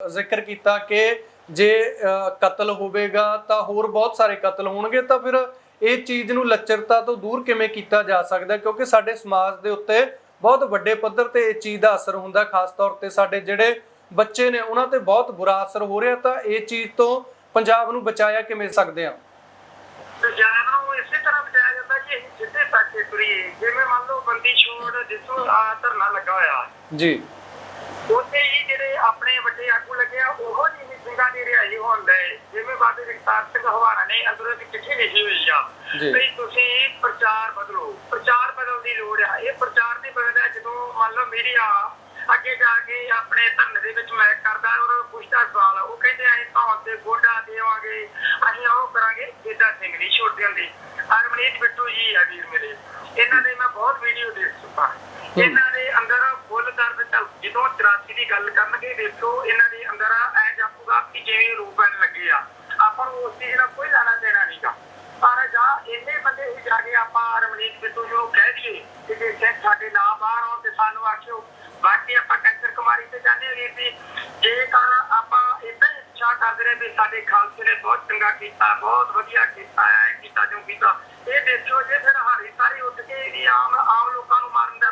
ਜ਼ਿਕਰ ਕੀਤਾ ਕਿ ਜੇ ਕਤਲ ਹੋਵੇਗਾ ਤਾਂ ਹੋਰ ਬਹੁਤ ਸਾਰੇ ਕਤਲ ਹੋਣਗੇ ਤਾਂ ਫਿਰ ਇਹ ਚੀਜ਼ ਨੂੰ ਲੱਚਰਤਾ ਤੋਂ ਦੂਰ ਕਿਵੇਂ ਕੀਤਾ ਜਾ ਸਕਦਾ? ਕਿਉਂਕਿ ਸਾਡੇ ਸਮਾਜ ਦੇ ਉੱਤੇ ਬਹੁਤ ਵੱਡੇ ਪੱਧਰ ਤੇ ਇਹ ਚੀਜ਼ ਦਾ ਅਸਰ ਹੁੰਦਾ ਖਾਸ ਤੌਰ ਤੇ ਸਾਡੇ ਜਿਹੜੇ ਬੱਚੇ ਨੇ ਉਹਨਾਂ ਤੇ ਬਹੁਤ ਬੁਰਾ ਅਸਰ ਹੋ ਰਿਹਾ ਤਾਂ ਇਹ ਚੀਜ਼ ਤੋਂ ਪੰਜਾਬ ਨੂੰ ਬਚਾਇਆ ਕਿਵੇਂ ਸਕਦੇ ਆ ਪੰਜਾਬ ਨੂੰ ਇਸੇ ਤਰ੍ਹਾਂ ਬਚਾਇਆ ਜਾਂਦਾ ਕਿ ਅਸੀਂ ਸਿੱਧੇ ਪਾਸੇ ਤੁਰੀਏ ਜਿਵੇਂ ਮੰਨ ਲਓ ਬੰਦੀ ਛੋੜ ਜਿੱਥੋਂ ਆ ਧਰਨਾ ਲੱਗਾ ਹੋਇਆ ਜੀ ਉੱਥੇ ਹੀ ਜਿਹੜੇ ਆਪਣੇ ਵੱਡੇ ਆਗੂ ਲੱਗੇ ਆ ਉਹੋ ਜਿਹੀ ਸਿੰਘਾਂ ਦੀ ਰਿਹਾਈ ਹੋਣ ਦੇ ਜਿਵੇਂ ਬਾਬੇ ਜਗਤਾਰ ਸਿੰਘ ਹਵਾਰਾ ਨੇ ਅੰਦਰੋਂ ਇੱਕ ਚਿੱਠੀ ਲਿਖੀ ਹੋਈ ਆ ਜੀ। ਵੀ ਤੁਸੀਂ ਪ੍ਰਚਾਰ ਬਦਲੋ। ਪ੍ਰਚਾਰ ਬਦਲਣ ਦੀ ਲੋੜ ਆ। ਇਹ ਪ੍ਰਚਾਰ ਨਹੀਂ ਬਦਲਿਆ ਜਦੋਂ ਮੰਨ ਲਓ ਮੀਡੀਆ ਅੱਗੇ ਜਾ ਕੇ ਆਪਣੇ ਧਰਨੇ ਦੇ ਵਿੱਚ ਮੈਂ ਕਰਦਾ ਔਰ ਪੁੱਛਦਾ ਸਵਾਲ ਉਹ ਕਹਿੰਦੇ ਅਸੀਂ ਧੌਣ ਤੇ ਗੋਡਾ ਦੇਵਾਂਗੇ ਅਸੀਂ ਉਹ ਕਰਾਂਗੇ। ਜਿੱਦਾਂ ਸਿੰਘ ਨਹੀਂ ਛੋਟੇ ਹੁੰਦੇ। ਹਰਮਨੀਤ ਬਿੱਟੂ ਜੀ ਆ ਵੀਰ ਮੇਰੇ। ਇਹਨਾਂ ਦੇ ਮੈਂ ਬਹੁਤ ਵੀਡੀਓ ਦੇਖ ਚੁੱਕਾ। ਇਹਨਾਂ ਦੇ ਅੰਦਰ ਫੁੱਲ ਦਰਦ ਚੱਲ ਜਦੋਂ 84 ਦੀ ਗੱਲ ਕਰਨਗੇ ਦੇਖੋ ਇਹਨਾਂ ਦੇ ਅੰਦਰ ਐ ਜਾਪੂਗਾ ਕਿ ਜਿਵੇਂ ਰੂਪਨ ਆ, ਆਪਾਂ ਨੂੰ ਉਸ ਚੀਜ਼ ਨਾਲ ਕੋਈ ਲੈਣਾ ਦੇਣਾ ਨਹੀਂਗਾ ਪਰ ਜਾਂ ਇੰਨੇ ਬੰਦੇ ਹੀ ਜਾ ਕੇ ਆਪਾਂ ਰਮਨੀਤ ਬਿੱਟੂ ਜੋ ਕਹਿ ਦਈਏ ਕਿ ਜੇ ਸਿੰਘ ਸਾਡੇ ਨਾ ਬਾਹਰ ਆਉਣ ਤੇ ਸਾਨੂੰ ਆਖਿਓ, ਬਾਕੀ ਆਪਾਂ ਕੰਚਰ ਕੁਮਾਰੀ ਤੇ ਜਾਂਦੇ ਹਾਂ ਵੀ ਜੇਕਰ ਆਪਾਂ ਇਦਾਂ ਹੀ ਇੱਛਾ ਕਰਦੇ ਰਹੇ ਵੀ ਸਾਡੇ ਖਾਲਸੇ ਨੇ ਬਹੁਤ ਚੰਗਾ ਕੀਤਾ, ਬਹੁਤ ਵਧੀਆ ਕੀਤਾ ਹੈ ਕੀਤਾ ਜੋ ਕੀਤਾ, ਇਹ ਦੇਖਿਓ ਜੇ ਫਿਰ